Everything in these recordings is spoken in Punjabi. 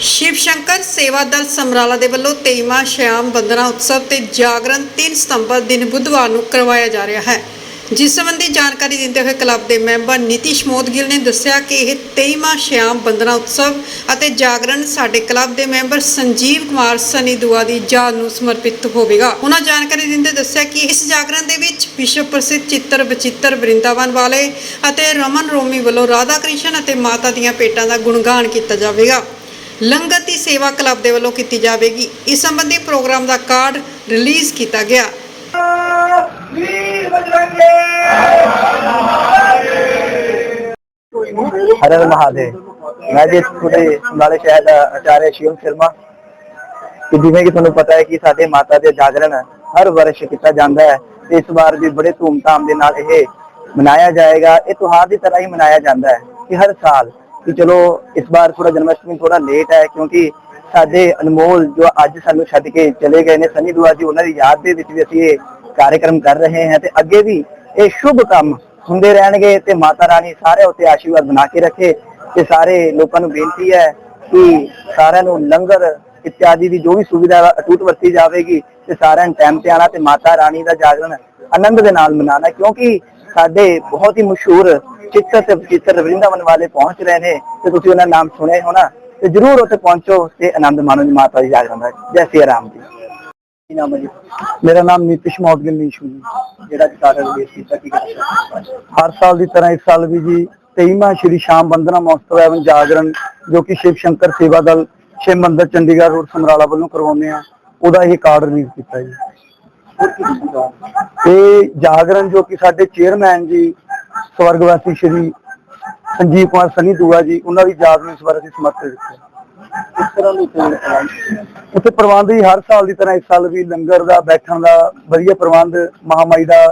ਸ਼ਿਵ ਸ਼ੰਕਰ ਸੇਵਾ ਦਲ ਸਮਰਾਲਾ ਦੇ ਵੱਲੋਂ 23ਵਾਂ ਸ਼ਿਆਮ ਬੰਦਨਾ ਉਤਸਵ ਤੇ ਜਾਗਰਣ 3 ਸਤੰਬਰ ਦਿਨ ਬੁੱਧਵਾਰ ਨੂੰ ਕਰਵਾਇਆ ਜਾ ਰਿਹਾ ਹੈ। ਜਿਸ ਸੰਬੰਧੀ ਜਾਣਕਾਰੀ ਦਿੰਦੇ ਹੋਏ ਕਲੱਬ ਦੇ ਮੈਂਬਰ ਨੀਤਿਸ਼ ਮੋਦਗਿਲ ਨੇ ਦੱਸਿਆ ਕਿ ਇਹ 23ਵਾਂ ਸ਼ਿਆਮ ਬੰਦਨਾ ਉਤਸਵ ਅਤੇ ਜਾਗਰਣ ਸਾਡੇ ਕਲੱਬ ਦੇ ਮੈਂਬਰ ਸੰਜੀਵ ਕੁਮਾਰ ਸਨੀ ਦੁਆ ਦੀ ਯਾਦ ਨੂੰ ਸਮਰਪਿਤ ਹੋਵੇਗਾ। ਉਹਨਾਂ ਜਾਣਕਾਰੀ ਦਿੰਦੇ ਦੱਸਿਆ ਕਿ ਇਸ ਜਾਗਰਣ ਦੇ ਵਿੱਚ ਵਿਸ਼ਵ ਪ੍ਰਸਿੱਧ ਚਿੱਤਰ ਬਚਿੱਤਰ ਬ੍ਰਿੰਦਾਵਨ ਵਾਲੇ ਅਤੇ ਰਮਨ ਰੋਮੀ ਵੱਲੋਂ ਰਾਧਾ ਕ੍ਰਿਸ਼ਨ ਅਤੇ ਮਾਤਾ ਦੀਆਂ ਪੇਟਾਂ ਦਾ ਗੁਣਗਾਨ ਕੀਤਾ ਜਾਵੇਗਾ। ਲੰਗਰ ਦੀ ਸੇਵਾ ਕਲੱਬ ਦੇ ਵੱਲੋਂ ਕੀਤੀ ਜਾਵੇਗੀ। ਇਸ ਸੰਬੰਧੀ ਪ੍ਰੋਗਰਾਮ ਦਾ ਕਾਰਡ ਰਿਲੀਜ਼ ਕੀਤਾ ਗਿਆ। ਹਰਿ ਮਹਾਦੇਵ। ਮੈਂ ਜੀ ਤੁਹਾਡੇ ਨਾਲੇ ਸ਼ਹਿਰ ਆਚਾਰਿਆ ਸ਼ਿਵਮ ਸ਼ਰਮਾ। ਕਿ ਜਿਵੇਂ ਕਿ ਤੁਹਾਨੂੰ ਪਤਾ ਹੈ ਕਿ ਸਾਡੇ ਮਾਤਾ ਦੇ ਜਾਗਰਣ ਹਰ ਵਰਸ਼ ਕੀਤਾ ਜਾਂਦਾ ਹੈ। ਤੇ ਇਸ ਵਾਰ ਵੀ ਬੜੇ ਧੂਮਧਾਮ ਦੇ ਨਾਲ ਇਹ ਮਨਾਇਆ ਜਾਏਗਾ। ਇਹ ਤਿਉਹਾਰ ਦੀ ਤਰ੍ਹਾਂ ਹੀ ਮਨਾਇਆ ਜਾਂਦਾ ਹੈ ਕਿ ਹਰ ਸਾਲ ਕਿ ਚਲੋ ਇਸ ਵਾਰ ਥੋੜਾ ਜਨਮਸ਼ਟਮੀ ਥੋੜਾ ਲੇਟ ਹੈ ਕਿਉਂਕਿ ਸਾਡੇ ਅਨਮੋਲ ਜੋ ਅੱਜ ਸਾਨੂੰ ਛੱਡ ਕੇ ਚਲੇ ਗਏ ਨੇ, ਸਨੀ ਦੁਆ ਜੀ ਉਹਨਾਂ ਦੀ ਯਾਦ ਦੇ ਵਿੱਚ ਵੀ ਅਸੀਂ ਇਹ ਕਾਰਜਕ੍ਰਮ ਕਰ ਰਹੇ ਹਾਂ ਤੇ ਅੱਗੇ ਵੀ ਇਹ ਸ਼ੁਭ ਕੰਮ ਹੁੰਦੇ ਰਹਿਣਗੇ ਤੇ ਮਾਤਾ ਰਾਣੀ ਸਾਰੇ ਉੱਤੇ ਆਸ਼ੀਰਵਾਦ ਬਣਾ ਕੇ ਰੱਖੇ ਤੇ ਸਾਰੇ ਲੋਕਾਂ ਨੂੰ ਬੇਨਤੀ ਹੈ ਕਿ ਸਾਰਿਆਂ ਨੂੰ ਲੰਗਰ ਇਤਿਆਦੀ ਦੀ ਜੋ ਵੀ ਸੁਵਿਧਾ ਅਟੂਟ ਵਰਤੀ ਜਾਵੇਗੀ ਤੇ ਸਾਰਿਆਂ ਨੂੰ ਟਾਈਮ ਤੇ ਆਣਾ ਤੇ ਮਾਤਾ ਰਾਣੀ ਦਾ ਜਾਗਰਣ ਆਨੰਦ ਦੇ ਨਾਲ ਮਨਾਣਾ ਕਿਉਂਕਿ ਸਾਡੇ ਬਹੁਤ ਹੀ ਮਸ਼ਹੂਰ ਚਿੱਤਰ ਤੇ ਚਿੱਤਰ ਵਰਿੰਦਾਵਨ ਵਾਲੇ ਪਹੁੰਚ ਰਹੇ ਨੇ ਤੇ ਤੁਸੀਂ ਉਹਨਾਂ ਨਾਮ ਸੁਣਿਆ ਹੋਣਾ ਤੇ ਜਰੂਰ ਉੱਥੇ ਪਹੁੰਚੋ ਤੇ ਆਨੰਦ ਮਾਣੋ ਜੀ ਮਾਤਾ ਦੀ ਜਾਗਰਣ ਦਾ। ਜੈ ਸਿਆ ਰਾਮ ਜੀ। ਨਾਮ ਜੀ? ਮੇਰਾ ਨਾਮ ਨੀਤਿਸ਼ ਮੌਦਗਿਲ ਨੀਸ਼ੂ ਜੀ। ਜਿਹੜਾ ਕਾਰਡ ਰਿਲੀਜ਼ ਕੀਤਾ ਕੀ ਹਰ ਸਾਲ ਦੀ ਤਰ੍ਹਾਂ ਇਸ ਸਾਲ ਵੀ ਜੀ 23ਵਾਂ ਸ਼੍ਰੀ ਸ਼ਾਮ ਬੰਦਨਾ ਮਹੋਤਸਵ ਐਵੰ ਜਾਗਰਣ ਜੋ ਕਿ ਸ਼ਿਵ ਸ਼ੰਕਰ ਸੇਵਾ ਦਲ ਸ਼ਿਵ ਮੰਦਿਰ ਚੰਡੀਗੜ੍ਹ ਰੋਡ ਸਮਰਾਲਾ ਵੱਲੋਂ ਕਰਵਾਉਂਦੇ ਆ ਉਹਦਾ ਇਹ ਕਾਰਡ ਰਿਲੀਜ਼ ਕੀਤਾ ਜੀ। ਤੇ ਜਾਗਰਣ ਜੋ ਕਿ ਸਾਡੇ ਚੇਅਰਮੈਨ ਜੀ ਸਵਰਗਵਾਸੀ ਸ਼੍ਰੀ ਸੰਜੀਵ ਕੁਮਾਰ ਸਨੀ ਦੂਆ ਜੀ ਉਹਨਾਂ ਦੀ ਯਾਦ ਨੂੰ ਇਸ ਵਾਰ ਅਸੀਂ ਸਮਰਪਿਤ ਕੀਤਾ ਇਸ ਤਰ੍ਹਾਂ ਦੇ ਉੱਥੇ ਪ੍ਰਬੰਧ ਹੀ ਹਰ ਸਾਲ ਦੀ ਤਰ੍ਹਾਂ ਇਸ ਸਾਲ ਵੀ ਲੰਗਰ ਦਾ ਬੈਠਣ ਦਾ ਵਧੀਆ ਪ੍ਰਬੰਧ ਮਹਾਮਾਈ ਦਾ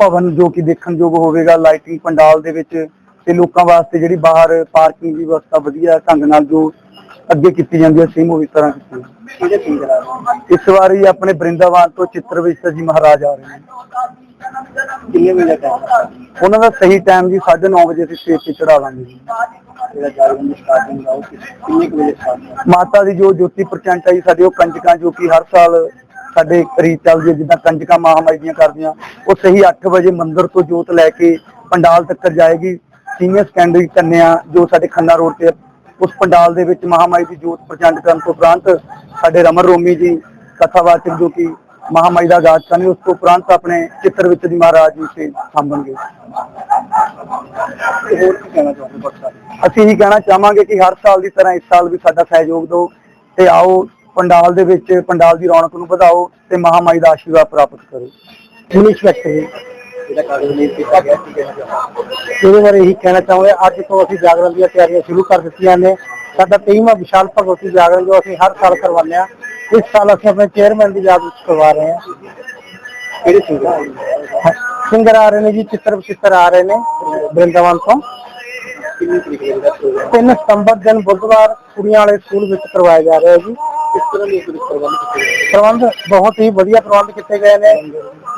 ਭਵਨ ਜੋ ਕਿ ਦੇਖਣ ਯੋਗ ਹੋਵੇਗਾ ਲਾਈਟਿੰਗ ਪੰਡਾਲ ਦੇ ਵਿੱਚ ਤੇ ਲੋਕਾਂ ਵਾਸਤੇ ਜਿਹੜੀ ਬਾਹਰ ਪਾਰਕਿੰਗ ਦੀ ਵਿਵਸਥਾ ਵਧੀਆ ਢੰਗ ਨਾਲ ਜੋ ਅੱਗੇ ਕੀਤੀ ਜਾਂਦੀ ਹੈ ਸੇਮ ਉਹ ਤਰ੍ਹਾਂ ਕੀਤੀ ਕਿਹਦੇ ਕੀ ਇਸ ਵਾਰੀ ਆਪਣੇ ਬ੍ਰਿੰਦਾਵਨ ਤੋਂ ਚਿੱਤਰ ਵਿਸ਼ਰ ਜੀ ਮਹਾਰਾਜ ਆ ਰਹੇ ਨੇ। ਕਿੰਨੇ ਵਜੇ ਟਾਈਮ ਉਹਨਾਂ ਦਾ ਸਹੀ ਟਾਈਮ ਜੀ 9:30 ਵਜੇ ਅਸੀਂ ਸਟੇਜ ਤੇ ਚੜਾ ਲਾਂਗੇ ਜੀ। ਦੀ ਮਾਤਾ ਦੀ ਜੋ ਜੋਤੀ ਪ੍ਰਚੰਡ ਆਈ ਸਾਡੇ ਉਹ ਕੰਜਕਾਂ ਜੋ ਕਿ ਹਰ ਸਾਲ ਸਾਡੇ ਰੀਤ ਚੱਲਦੀ ਹੈ ਜਿੱਦਾਂ ਕੰਜਕਾਂ ਮਹਾਮਾਈ ਦੀਆਂ ਕਰਦੀਆਂ ਉਹ ਸਹੀ 8 ਵਜੇ ਮੰਦਿਰ ਤੋਂ ਜੋਤ ਲੈ ਕੇ ਪੰਡਾਲ ਤੱਕ ਜਾਏਗੀ। ਸੀਨੀਅਰ ਸੈਕੰਡਰੀ ਕੰਨਿਆ ਜੋ ਸਾਡੇ ਖੰਨਾ ਰੋਡ ਤੇ ਉਸ ਪੰਡਾਲ ਦੇ ਵਿੱਚ ਮਹਾਮਾਈ ਦੀ ਜੋਤ ਪ੍ਰਚੰਡ ਕਰਨ ਤੋਂ ਉਪਰੰਤ ਸਾਡੇ ਰਮਨ ਰੋਮੀ ਜੀ, ਕਥਾਵਾਚਕ ਜੋ ਕਿ ਮਹਾਮਾਈ ਦਾ ਗਾਇਕ ਸਨ ਉਸ ਤੋਂ ਉਪਰੰਤ ਆਪਣੇ ਚਿੱਤਰ ਵਿੱਚ ਦੀ ਮਹਾਰਾਜ ਜੀ ਸੇ ਸਾਂਭਣਗੇ। ਅਸੀਂ ਇਹ ਕਹਿਣਾ ਚਾਹਾਂਗੇ ਕਿ ਹਰ ਸਾਲ ਦੀ ਤਰ੍ਹਾਂ ਇਸ ਸਾਲ ਵੀ ਸਾਡਾ ਸਹਿਯੋਗ ਦਿਓ ਤੇ ਆਓ, ਪੰਡਾਲ ਦੇ ਵਿੱਚ ਪੰਡਾਲ ਦੀ ਰੌਣਕ ਨੂੰ ਵਧਾਓ ਤੇ ਮਹਾਮਾਈ ਦਾ ਆਸ਼ੀਰਵਾਦ ਪ੍ਰਾਪਤ ਕਰੋ। ਫਿਨਿਸ਼ ਵੈਕਟਰੀ ਜਿਹੜਾ ਕਾਗਜ਼ ਨਹੀਂ ਕੀਤਾ ਗਿਆ ਕੀ ਕਹਿਣਾ ਚਾਹੁੰਦੇ ਇਹਦੇ ਬਾਰੇ ਇਹੀ ਕਹਿਣਾ ਚਾਹਾਂਗੇ ਅੱਜ ਤੋਂ ਅਸੀਂ ਜਾਗਰਣ ਦੀਆਂ ਤਿਆਰੀਆਂ ਸ਼ੁਰੂ ਕਰ ਦਿੱਤੀਆਂ ਨੇ। ਸਾਡਾ 23ਵਾਂ ਵਿਸ਼ਾਲ ਭਗਵਤੀ ਜਾਗਰਣ ਜੋ ਅਸੀਂ ਹਰ ਸਾਲ ਕਰਵਾਉਂਦੇ ਹਾਂ ਇਸ ਸਾਲ ਅਸੀਂ ਆਪਣੇ ਚੇਅਰਮੈਨ ਦੀ ਯਾਦ ਵਿੱਚ ਕਰਵਾ ਰਹੇ ਹਾਂ। ਕਿਹੜੇ ਸਿੰਗਰ ਸਿੰਗਰ ਆ ਰਹੇ ਨੇ ਜੀ ਚਿੱਤਰ ਚਿੱਤਰ ਆ ਰਹੇ ਨੇ ਬ੍ਰਿੰਦਾਵਨ ਤੋਂ। ਕਿੰਨੀ ਤਰੀਕ ਦਾ ਪ੍ਰੋਗਰਾਮ 3 ਸਤੰਬਰ ਦਿਨ ਬੁੱਧਵਾਰ ਕੁੜੀਆਂ ਵਾਲੇ ਸਕੂਲ ਵਿੱਚ ਕਰਵਾਇਆ ਜਾ ਰਿਹਾ ਜੀ। ਕਿਸ ਤਰ੍ਹਾਂ ਦੇ ਪ੍ਰਬੰਧ ਕੀਤੇ ਪ੍ਰਬੰਧ ਬਹੁਤ ਹੀ ਵਧੀਆ ਪ੍ਰਬੰਧ ਕੀਤੇ ਗਏ ਨੇ।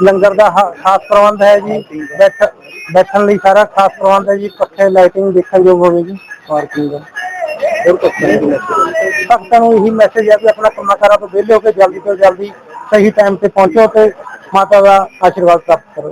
ਲੰਗਰ ਦਾ ਹਾ- ਖਾਸ ਪ੍ਰਬੰਧ ਹੈ ਜੀ। ਬੈਠ- ਬੈਠਣ ਲਈ ਸਾਰਾ ਖਾਸ ਪ੍ਰਬੰਧ ਹੈ ਜੀ। ਪੱਖੇ ਲਾਈਟਿੰਗ ਦੇਖਣ ਯੋਗ ਹੋਵੇਗੀ ਪਾਰਕਿੰਗ ਦਾ। ਭਗਤਾਂ ਨੂੰ ਇਹੀ ਮੈਸੇਜ ਹੈ ਕਿ ਆਪਣਾ ਕੰਮਾਂ ਕਾਰਾਂ ਤੋਂ ਵਿਹਲੇ ਹੋ ਕੇ ਜਲਦੀ ਤੋਂ ਜਲਦੀ ਸਹੀ ਟਾਈਮ ਤੇ ਪਹੁੰਚੋ ਤੇ ਮਾਤਾ ਦਾ ਆਸ਼ੀਰਵਾਦ ਪ੍ਰਾਪਤ ਕਰੋ।